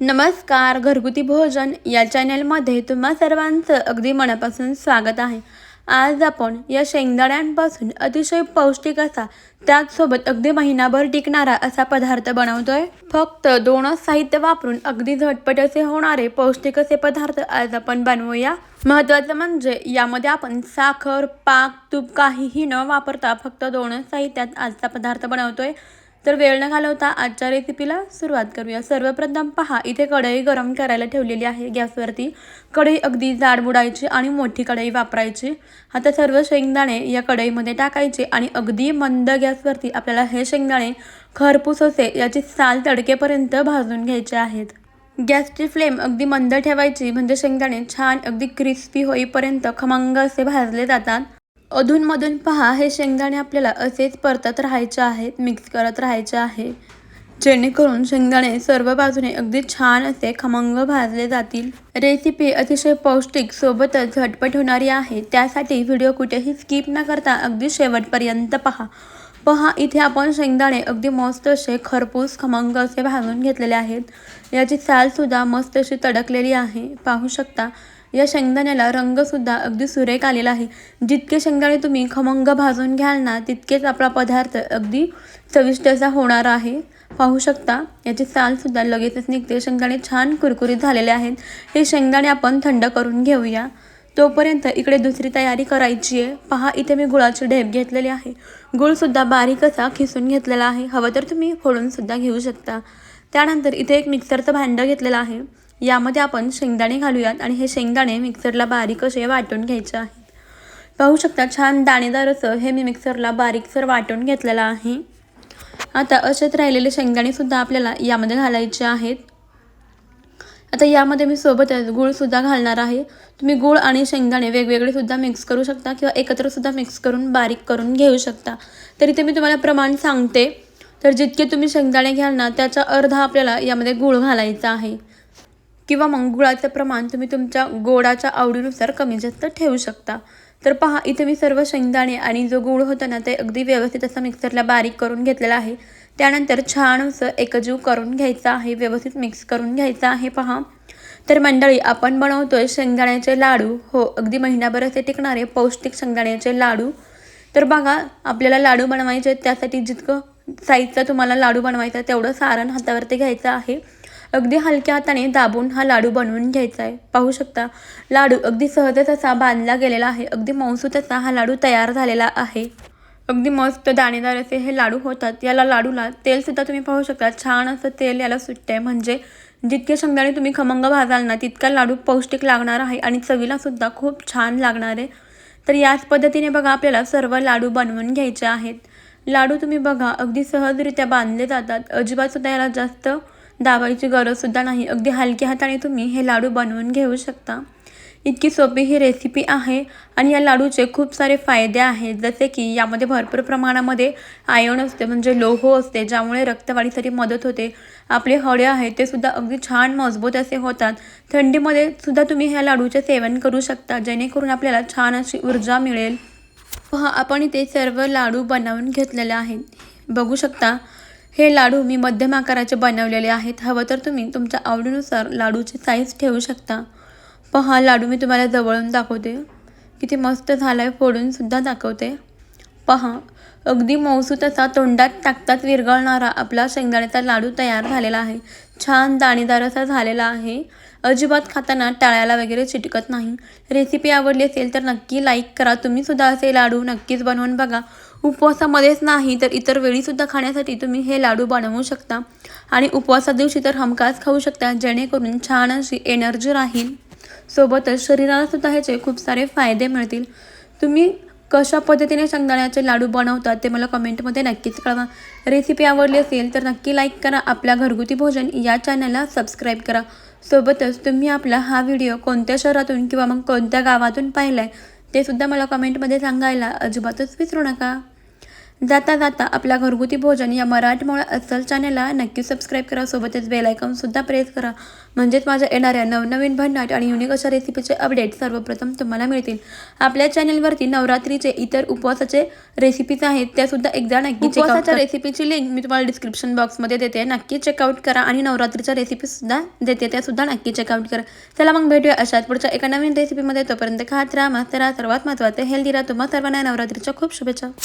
नमस्कार घरगुती भोजन या चॅनलमध्ये तुम्हा सर्वांचं अगदी मनापासून स्वागत आहे. आज आपण या शेंगदाण्यांपासून अतिशय पौष्टिक असा त्याचसोबत अगदी महिनाभर टिकणारा असा पदार्थ बनवतोय. फक्त दोनच साहित्य वापरून अगदी झटपट असे होणारे पौष्टिक असे पदार्थ आज आपण बनवूया. महत्त्वाचं म्हणजे यामध्ये आपण साखर पाक तूप काहीही न वापरता फक्त दोनच साहित्यात आजचा पदार्थ बनवतोय. तर वेळ न घालवता आजच्या रेसिपीला सुरुवात करूया. सर्वप्रथम पहा इथे कढई गरम करायला ठेवलेली आहे. गॅसवरती कढई अगदी जाड बुडायची आणि मोठी कढई वापरायची. आता सर्व शेंगदाणे या कढईमध्ये टाकायचे आणि अगदी मंद गॅसवरती आपल्याला हे शेंगदाणे खरपूस असे याची साल तडकेपर्यंत भाजून घ्यायचे आहेत. गॅसची फ्लेम अगदी मंद ठेवायची म्हणजे शेंगदाणे छान अगदी क्रिस्पी होईपर्यंत खमंग असे भाजले जातात. अधूनमधून पहा हे शेंगदाणे आपल्याला असेच परतत राहायचे आहेत मिक्स करत राहायचे आहे. जेणेकरून शेंगदाणे सर्व बाजूने अगदी छान असे खमंग भाजले जातील. रेसिपी अतिशय पौष्टिक सोबतच झटपट होणारी आहे. त्यासाठी व्हिडिओ कुठेही स्किप न करता अगदी शेवटपर्यंत पहा. पहा इथे आपण शेंगदाणे अगदी मस्त असे खरपूस खमंग असे भाजून घेतलेले आहेत. याची सालसुद्धा मस्त अशी तडकलेली आहे. पाहू शकता या शेंगदाण्याला रंगसुद्धा अगदी सुरेख आलेला आहे. जितके शेंगदाणे तुम्ही खमंग भाजून घ्याल ना तितकेच आपला पदार्थ अगदी चविष्ट असा होणार आहे. पाहू शकता याची सालसुद्धा लगेचच निघते. शेंगदाणे छान कुरकुरीत झालेले आहेत. हे शेंगदाणे आपण थंड करून घेऊया. तोपर्यंत इकडे दुसरी तयारी करायची आहे पहा इथे मी गुळाची ढेप घेतलेली आहे. गुळसुद्धा बारीक असा खिसून घेतलेला आहे. हवं तर तुम्ही फोडूनसुद्धा घेऊ शकता. त्यानंतर इथे एक मिक्सरचं भांडं घेतलेलं आहे. यामध्ये आपण शेंगदाणे घालूयात आणि हे शेंगदाणे मिक्सरला बारीक असे वाटून घ्यायचे आहेत. पाहू शकता छान दाणेदार असं हे मी मिक्सरला बारीकसर वाटून घेतलेलं आहे. आता असेच राहिलेले शेंगदाणेसुद्धा आपल्याला यामध्ये घालायचे आहेत. आता यामध्ये मी सोबतच गूळसुद्धा घालणार आहे. तुम्ही गूळ आणि शेंगदाणे वेगवेगळेसुद्धा मिक्स करू शकता किंवा एकत्रसुद्धा मिक्स करून बारीक करून घेऊ शकता. तरी ते मी तुम्हाला प्रमाण सांगते. तर जितके तुम्ही शेंगदाणे घ्याल ना त्याचा अर्धा आपल्याला यामध्ये गूळ घालायचा आहे. किंवा मग गुळाचं प्रमाण तुम्ही तुमच्या गोडाच्या आवडीनुसार कमी जास्त ठेवू शकता. तर पहा इथे मी सर्व शेंगदाणे आणि जो गूळ होता ना ते अगदी व्यवस्थित असं मिक्सरला बारीक करून घेतलेला आहे. त्यानंतर छान असं एकजीव करून घ्यायचं आहे व्यवस्थित मिक्स करून घ्यायचं आहे पहा. तर मंडळी आपण बनवतोय शेंगदाण्याचे लाडू. हो अगदी महिनाभर असे टिकणारे पौष्टिक शेंगदाण्याचे लाडू. तर बघा आपल्याला लाडू बनवायचे त्यासाठी जितकं साईजचा तुम्हाला लाडू बनवायचा तेवढं सारण हातावरती घ्यायचं आहे. अगदी हलक्या हाताने दाबून हा लाडू बनवून घ्यायचा आहे पाहू शकता लाडू अगदी सहजच असा बांधला गेलेला आहे. अगदी मौसूत असा हा लाडू तयार झालेला आहे. अगदी मस्त दाणेदार असे हे लाडू होतात. याला लाडूला तेलसुद्धा तुम्ही पाहू शकता. छान असं तेल याला सुटतं आहे म्हणजे जितके शेंगदाणे तुम्ही खमंग भाजाल ना तितका लाडू पौष्टिक लागणार आहे आणि चवीलासुद्धा खूप छान लागणार आहे. तर याच पद्धतीने बघा आपल्याला सर्व लाडू बनवून घ्यायचे आहेत. लाडू तुम्ही बघा अगदी सहजरित्या बांधले जातात. अजिबातसुद्धा याला जास्त दाबायची गरजसुद्धा नाही. अगदी हलक्या हाताने तुम्ही हे लाडू बनवून घेऊ शकता. इतकी सोपी ही रेसिपी आहे आणि या लाडूचे खूप सारे फायदे आहेत. जसे की यामध्ये भरपूर प्रमाणामध्ये आयर्न असते म्हणजे लोहो असते ज्यामुळे रक्तवाढीसाठी मदत होते. आपले हळे आहेत ते सुद्धा अगदी छान मजबूत असे होतात. थंडीमध्ये सुद्धा तुम्ही ह्या लाडूचे सेवन करू शकता जेणेकरून आपल्याला छान अशी ऊर्जा मिळेल. पहा आपण इथे सर्व लाडू बनवून घेतलेले आहेत. बघू शकता हे लाडू मी मध्यम आकाराचे बनवलेले आहेत. हवं तर तुम्ही तुमच्या आवडीनुसार लाडूची साईज ठेवू शकता. पहा लाडू मी तुम्हाला जवळून दाखवते. किती मस्त झाला आहे फोडूनसुद्धा दाखवते. पहा अगदी मौसूत तसा तोंडात टाकताच विरघळणारा आपला शेंगदाण्याचा लाडू तयार झालेला आहे. छान दाणेदार असा झालेला आहे. अजिबात खाताना टाळ्याला वगैरे चिटकत नाही. रेसिपी आवडली असेल तर नक्की लाईक करा. तुम्हीसुद्धा असे लाडू नक्कीच बनवून बघा. उपवासामध्येच नाही तर इतर वेळीसुद्धा खाण्यासाठी तुम्ही हे लाडू बनवू शकता. आणि उपवासा दिवशी तर हमखास खाऊ शकता जेणेकरून छान अशी एनर्जी राहील. सोबतच शरीराला सुद्धा ह्याचे खूप सारे फायदे मिळतील. तुम्ही कशा पद्धतीने शेंगदाण्याचे लाडू बनवतात ते मला कमेंटमध्ये नक्कीच कळवा. रेसिपी आवडली असेल तर नक्की लाईक करा आपल्या घरगुती भोजन या चॅनलला सबस्क्राईब करा. सोबतच तुम्ही आपला हा व्हिडिओ कोणत्या शहरातून किंवा मग कोणत्या गावातून पाहिला आहे ते सुद्धा मला कमेंटमध्ये सांगायला अजिबातच विसरू नका. जाता जाता आपल्या घरगुती भोजन या मराठमोळ्या अस्सल चॅनलला नक्की सबस्क्राईब करा. सोबतच बेल सुद्धा प्रेस करा. म्हणजेच माझ्या येणाऱ्या नवनवीन भन्नाट आणि युनिक अशा रेसिपीचे अपडेट सर्वप्रथम तुम्हाला मिळतील. आपल्या चॅनलवरती नवरात्रीचे इतर उपवासाचे रेसिपीज आहेत त्या सुद्धा एकदा नक्की उपवासाच्या रेसिपीची लिंक मी तुम्हाला डिस्क्रिप्शन बॉक्समध्ये देते. नक्की चेकआउट करा आणि नवरात्रीच्या रेसिपी सुद्धा देते त्या सुद्धा नक्की चेकआउट करा. चला मग भेटूया अशाच पुढच्या एका नवीन रेसिपीमध्ये तोपर्यंत खात राहा मस्त राहा सर्वात महत्त्वाचं हेल्दी राहा. तुम्हा सर्वांना नवरात्रीच्या खूप शुभेच्छा.